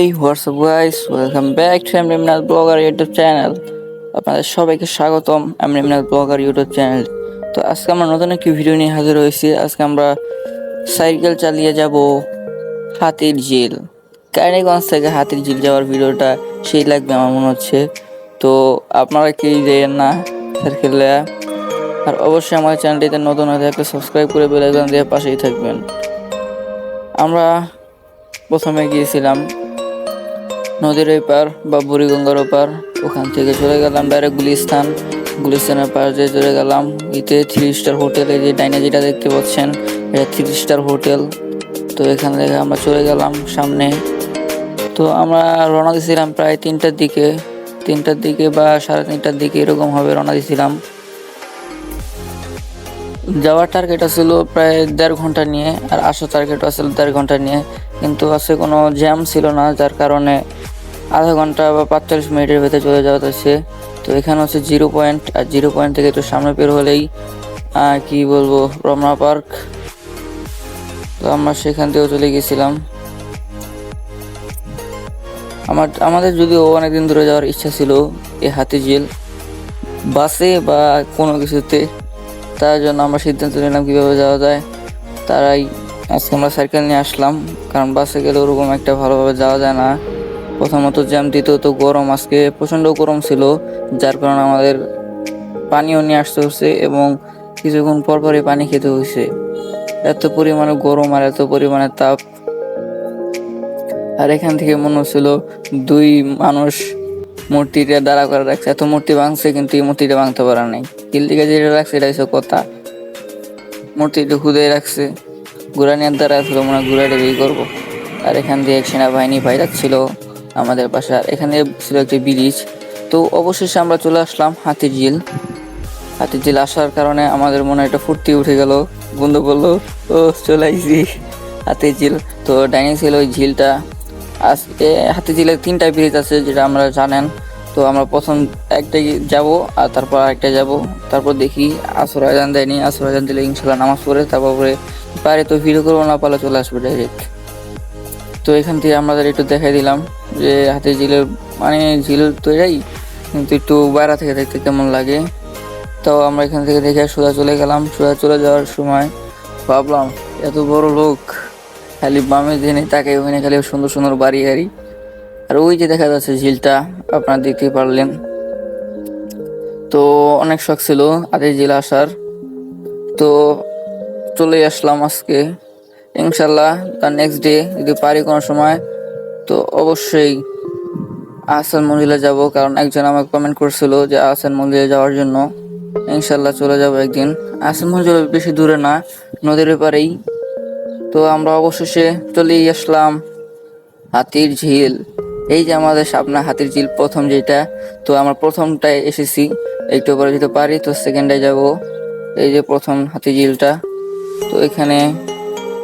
Hey WhatsApp guys welcome back to এমরিমনাথ blogger YouTube channel আপনাদের সবাইকে স্বাগতম এমরিমনাথ ব্লগার ইউটিউব চ্যানেল তো আজকে আমরা নতুন একটি ভিডিও নিয়ে হাজির হয়েছি। আজকে আমরা সাইকেল চালিয়ে যাব হাতির ঝিল। কাইনিগঞ্জ থেকে হাতির ঝিল যাওয়ার ভিডিওটা সেই লাগবে আমার মনে হচ্ছে। তো আপনারা কি দেন না সাইকেলে আর অবশ্যই আমার চ্যানেলটিতে নতুন হয়ে থাকলে সাবস্ক্রাইব করে বেল আইকন দিয়ে পাশেই থাকবেন। আমরা প্রথমে গিয়েছিলাম নদীর ওই পার বা বুড়িগঙ্গার ওপার ওখান থেকে চলে গেলাম ডাইরেক্ট গুলিস্তান গুলিস্তানের পার দিয়ে চলে গেলাম। ইতে থ্রি স্টার হোটেল এই যে ডাইনে যেটা দেখতে পাচ্ছেন, এটা থ্রি স্টার হোটেল তো এখান থেকে আমরা চলে গেলাম সামনে। তো আমরা রওনা দিয়েছিলাম প্রায় তিনটার দিকে। তিনটার দিকে বা সাড়ে তিনটার দিকে এরকম হবে রওনা দিয়েছিলাম যাওয়ার টার্গেট ছিল প্রায় দেড় ঘণ্টা নিয়ে, আর আসার টার্গেট আছিল দেড় ঘণ্টা নিয়ে। কিন্তু আছে কোনো জ্যাম ছিল না, যার কারণে আধা ঘণ্টা বা পাঁচচল্লিশ মিনিটের ভেতরে চলে যাওয়া যাচ্ছে। তো এখানে হচ্ছে জিরো পয়েন্ট, আর জিরো পয়েন্ট থেকে একটু সামনে বের হলেই কি বলব, রমনা পার্ক। তো আমরা সেখান থেকেও চলে গেছিলাম। আমার, আমাদের যদিও অনেকদিন ধরে যাওয়ার ইচ্ছা ছিল এই হাতিঝিল বাসে বা কোনো কিছুতে। তার জন্য আমরা সিদ্ধান্ত নিলাম কীভাবে যাওয়া যায়। তারাই আজকে আমরা সাইকেল নিয়ে আসলাম, কারণ বাসে গেলে ওরকম একটা ভালোভাবে যাওয়া যায় না। প্রথমত জ্যাম দ্বিতীয়ত গরম। আজকে প্রচণ্ড গরম ছিল, যার কারণে আমাদের পানিও নিয়ে আসতে হচ্ছে এবং কিছুক্ষণ পর পরই পানি খেতে হয়েছে। এত পরিমাণে গরম আর এত পরিমাণে তাপ। আর এখান থেকে মনে হচ্ছিল দুই মানুষ মূর্তিটা দাঁড়া করে রাখছে। এত মূর্তি ভাঙছে কিন্তু এই মূর্তিটা ভাঙতে পারা নাই। কিলদিকে যেটা রাখছে এটা হচ্ছে কথা। মূর্তিটা খুদে রাখছে। গুরানিয়ার দ্বারা ছিল, মনে হয় বের করব। আর এখান দিয়ে এক সেনাবাহিনী ভাইরাস ছিল। আমাদের আর এখানে ছিল একটি ব্রিজ তো অবশেষে আমরা চলে আসলাম হাতির ঝিল হাতির ঝিল আসার কারণে আমাদের মনে একটা ফুর্তি উঠে গেল। বন্ধু বলল, ও, চলে আইসি হাতির ঝিল তো ডাইনিং ছিল ওই ঝিলটা। আজকে হাতির ঝিলের তিনটা ব্রিজ আছে, যেটা আমরা জানেন। তো আমরা প্রথম একটাই যাব, আর তারপর আরেকটা যাব। তারপর দেখি আসর আজান দেয়নি। আসর আজান দিলে ইনশাল্লাহ নামাজ পড়ে, তারপরে পারে তো ভিডিও করব, না পারলে চলে আসবে ডাইরেক্ট তো এখান থেকে আমাদের একটু দেখাই দিলাম যে হাতে ঝিলের মানে ঝিল তো এটাই, কিন্তু একটু বাইরা থেকে দেখতে কেমন লাগে। তো আমরা এখান থেকে দেখে সোজা চলে গেলাম। সোজা চলে যাওয়ার সময় ভাবলাম, এত বড় লোক, খালি বামে দিনে তাকে ওখানে খালি সুন্দর সুন্দর বাড়ি গাড়ি আর ওই যে দেখা যাচ্ছে ঝিলটা, আপনারা দেখতে পারলেন। তো অনেক শখ ছিল আদের ঝিল আসার। তো চলে আসলাম আজকে। ইনশাল্লাহ তার নেক্সট ডে যদি পারি কোনো সময়, তো অবশ্যই আহসান মন্দিরে যাব। কারণ একজন আমাকে কমেন্ট করছিল যে আহসান মন্দিরে যাওয়ার জন্য। ইনশাল্লাহ চলে যাব একদিন। আহসান মন্দির বেশি দূরে না, নদীর পারেই তো আমরা অবশেষে চলেই আসলাম হাতির ঝিল। এই যে আমাদের সামনে হাতির ঝিল প্রথম যেটা, তো আমরা প্রথমটায় এসেছি। একটু পরে যদি পারি, তো সেকেন্ডে যাব। এই যে প্রথম হাতির ঝিলটা, তো এখানে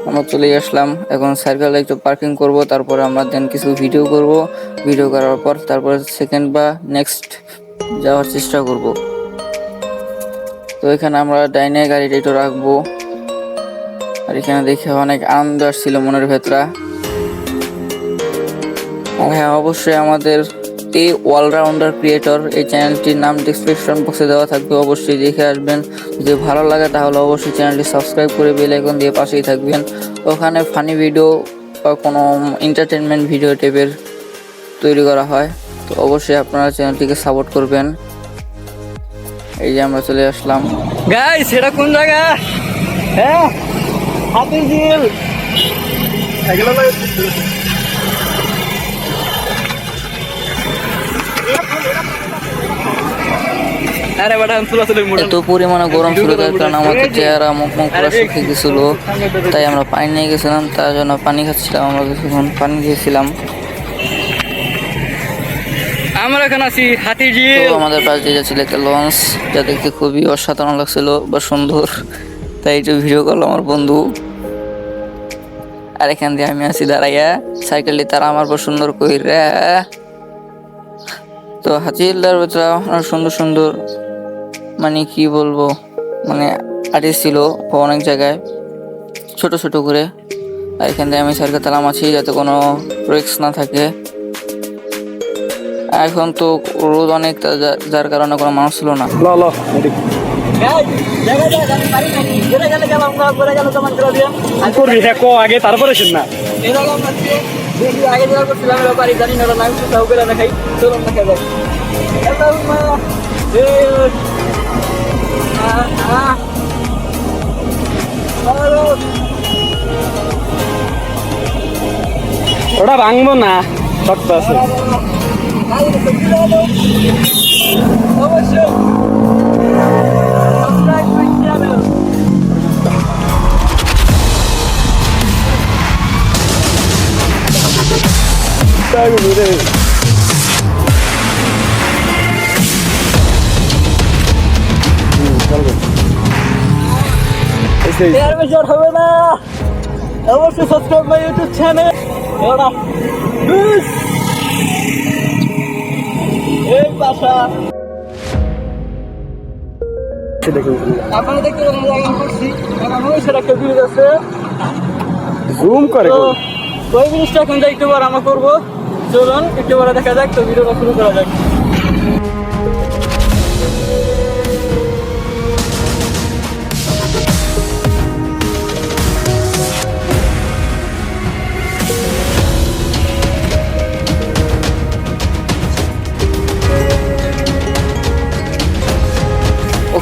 আমরা চলে আসলাম। এখন সাইকেল একটু পার্কিং করব, তারপরে আমরা দেন কিছু ভিডিও করব। ভিডিও করার পর তারপরে সেকেন্ড বা নেক্সট যাওয়ার চেষ্টা করব। তো এখানে আমরা ডাইনে গাড়িটা একটু রাখব। আর এখানে দেখে অনেক আনন্দ আসছিল মনের ভেতরা। হ্যাঁ অবশ্যই আমাদের এই অলরাউন্ডার ক্রিয়েটর। এই চ্যানেলটির নাম ডিসক্রিপশন বক্সে দেওয়া থাকবে, অবশ্যই দেখে আসবেন। যদি ভালো লাগে তাহলে অবশ্যই চ্যানেলটি সাবস্ক্রাইব করে বেল আইকন দিয়ে পাশেই থাকবেন। ওখানে ফানি ভিডিও বা কোনো এন্টারটেনমেন্ট ভিডিও টাইপের তৈরি করা হয়, তো অবশ্যই আপনারা চ্যানেলটিকে সাপোর্ট করবেন। এই যে আমরা চলে আসলাম। গাইস এটা কোন জায়গা? হ্যাঁ হাতির ঝিল এত পরিমাণে গরম ছিল তার কারণে আমাদের চেহারা মুখ মুখ পুরো শুকিয়ে গেছিল। তাই আমরা পানি নিয়ে গেছিলাম তার জন্য পানি খাচ্ছিলাম আমরা কিছুক্ষণ পানি দিয়েছিলাম আমরা এখন আছি হাতির তো আমাদের পাশ দিয়ে যাচ্ছিল একটা লঞ্চ যা দেখতে খুবই অসাধারণ লাগছিল বা সুন্দর। তাই একটু ভিডিও করল আমার বন্ধু। আর এখান দিয়ে আমি আছি দাঁড়াইয়া সাইকেলটি তারা আমার পর সুন্দর কইরা। তো হাতিলার ভিতরে অনেক সুন্দর সুন্দর। মানে কি বলব মানে আর্টিস্ট ছিল অনেক জায়গায় ছোট ছোট করে। আর এখান থেকে আমি স্যারকে তালাম আছি যাতে কোনো রিস্ক না থাকে। এখন তো রোদ অনেক যার কারণে কোনো মানুষ ছিল না। আগে তারপরে না। আগে জানি না করে চলুন আল্লাহুম্মা এ আহ আহ আরও ওটা ভাঙবো না শক্ত আছে অবশ্যই সাবস্ক্রাইব মাই চ্যানেল তাই বুঝে সেই এর বেশি হবে না। অবশ্যই সাবস্ক্রাইব মাই ইউটিউব চ্যানেল ওরা এই পাশা আপনারা দেখতে পারেন জায়গা করছি। এখন সেটা দিয়ে যাচ্ছে জুম করে ওই জিনিসটা এখন একটু পর আমরা করব। চলুন একটু দেখা যাক তো ভিডিওটা শুরু করা যাক।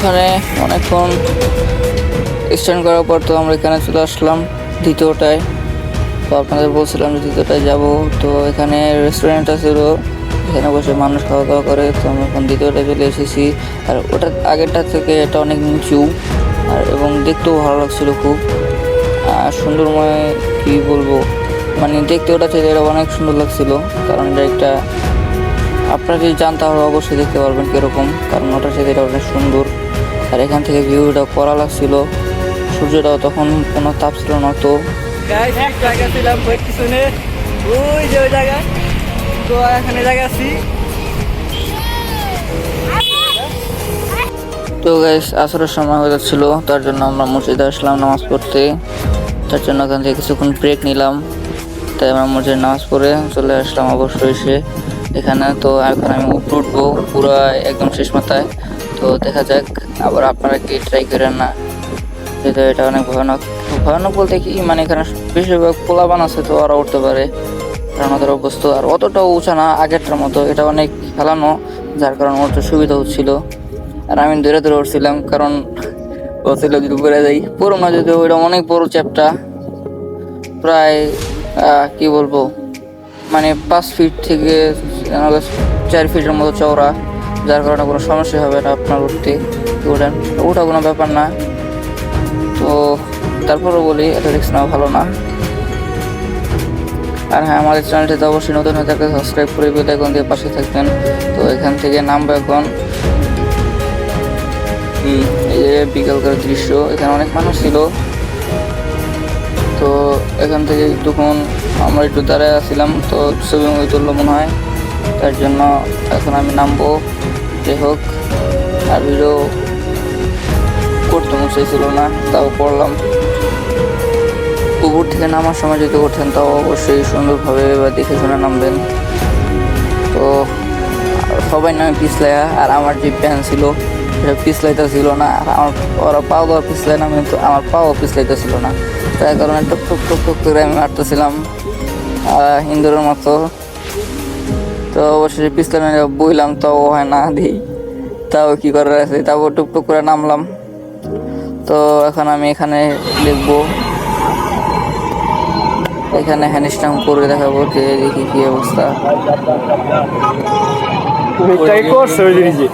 ওখানে অনেকক্ষণ স্ট্যান্ড করার পর তো আমরা এখানে চলে আসলাম দ্বিতীয়টায়। তো আপনাদের বলছিলাম যে দ্বিতীয়টায় যাব। তো এখানে রেস্টুরেন্ট ছিল এখানে বসে মানুষ খাওয়া দাওয়া করে। তো আমরা এখন দ্বিতীয়টায় চলে এসেছি। আর ওটা আগেরটা থেকে এটা অনেক নিচু। আর এবং দেখতেও ভালো লাগছিল খুব। আর সুন্দরময় কি বলব? মানে দেখতে ওটা থেকে এটা অনেক সুন্দর লাগছিল। কারণ এটা একটা আপনারা যদি যান তাহলে অবশ্যই দেখতে পারবেন কীরকম। কারণ ওটা থেকে এটা অনেক সুন্দর। আর এখান থেকে ভিউটা করা লাগছিল। সূর্যটাও তখন কোনো তাপ ছিল না তো গাইস এক জায়গা ছিলাম পিছনে। ওই যে ওই জায়গা তো এখানে জায়গা আছি। তো গাইস আসরের সময় হয়ে যাচ্ছিল তার জন্য আমরা মসজিদে আসলাম নামাজ পড়তে। তার জন্য ওখান থেকে কিছুক্ষণ ব্রেক নিলাম। তাই আমরা মসজিদে নামাজ পড়ে চলে আসলাম অবশ্যই এসে। এখানে তো এখন আমি উপরে উঠবো পুরো একদম শেষ মাথায়। তো দেখা যাক আবার আপনারা কি ট্রাই করেন না? যেহেতু এটা অনেক ভয়ানক। ভয়ানক বলতে কি মানে এখানে বেশিরভাগ পোলাবান আছে তো ওরা উঠতে পারে। কারণ ওদের অভ্যস্ত। আর অতটাও উঁচা না, আগেরটার মতো। এটা অনেক খেলানো, যার কারণে উঠতে সুবিধা হচ্ছিল। আর আমি দূরে দূরে উঠছিলাম, কারণ বলছিল যদি উপরে যাই। পুরো না যদি ওইটা অনেক বড় চ্যাপটা প্রায় কি বলব? মানে পাঁচ ফিট থেকে চার ফিটের মতো চওড়া। যার কারণে কোনো সমস্যা হবে না আপনার উঠতে উঠেন ওটা কোনো ব্যাপার না। তো তারপরে বলি এটা রিক্স নেওয়া ভালো না। আর হ্যাঁ আমাদের চ্যানেলটিতে অবশ্যই নতুন হয়ে থাকলে সাবস্ক্রাইব করে বেল আইকন দিয়ে পাশে থাকবেন। তো এখান থেকে নামবো এখন এই যে বিকালকার দৃশ্য, এখানে অনেক মানুষ ছিল। তো এখান থেকে একটুক্ষণ আমরা একটু দাঁড়ায় আসছিলাম তো ছবি তুললো মনে হয়। তার জন্য এখন আমি নামবো। যাই হোক আর ভিডিও করতে মন চাইছিল না তাও করলাম। উপর থেকে নামার সময় যদি ওঠেন তাও অবশ্যই সুন্দরভাবে বা দেখে শুনে নামবেন। তো সবাই নামে পিছলাইয়া আর আমার যে প্যান ছিল সেটা পিছলাইতে ছিল না আর আমার ওরা পাও দেওয়া পিছলাই না কিন্তু আমার পাও পিছলাইতে ছিল না। তার কারণে টুক টুক টুক টুক করে আমি মারতেছিলাম আহ, ইন্দুরের মতো। তো অবশ্যই পিছলাম বইলাম তাও হয় না দিই। তাও কি করার আছে? তারপর টুকটুক করে নামলাম। তো এখন আমি এখানে লিখব। এখানে হ্যান্ডস্টাম করে দেখাবো যে দেখি কি অবস্থা। করছে ওই জিনিসে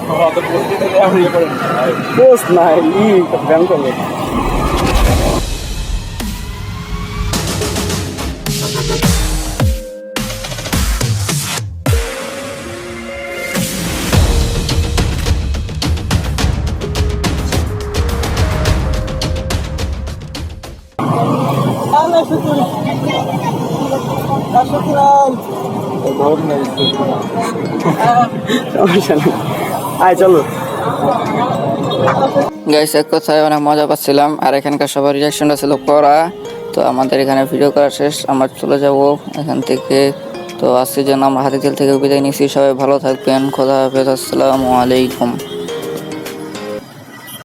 পোস্ট নাই ই আয়, চলো। গাইস কথায় অনেক মজা পাচ্ছিলাম, আর এখানকার সবার রিয়াকশনটা ছিল করা তো আমাদের এখানে ভিডিও করা শেষ, আমরা চলে যাব এখান থেকে। তো আজকের জন্য আমরা হাতিঝিল থেকে বিদায় নিচ্ছি, সবাই ভালো থাকবেন, খোদা হাফেজ, আসসালামু আলাইকুম।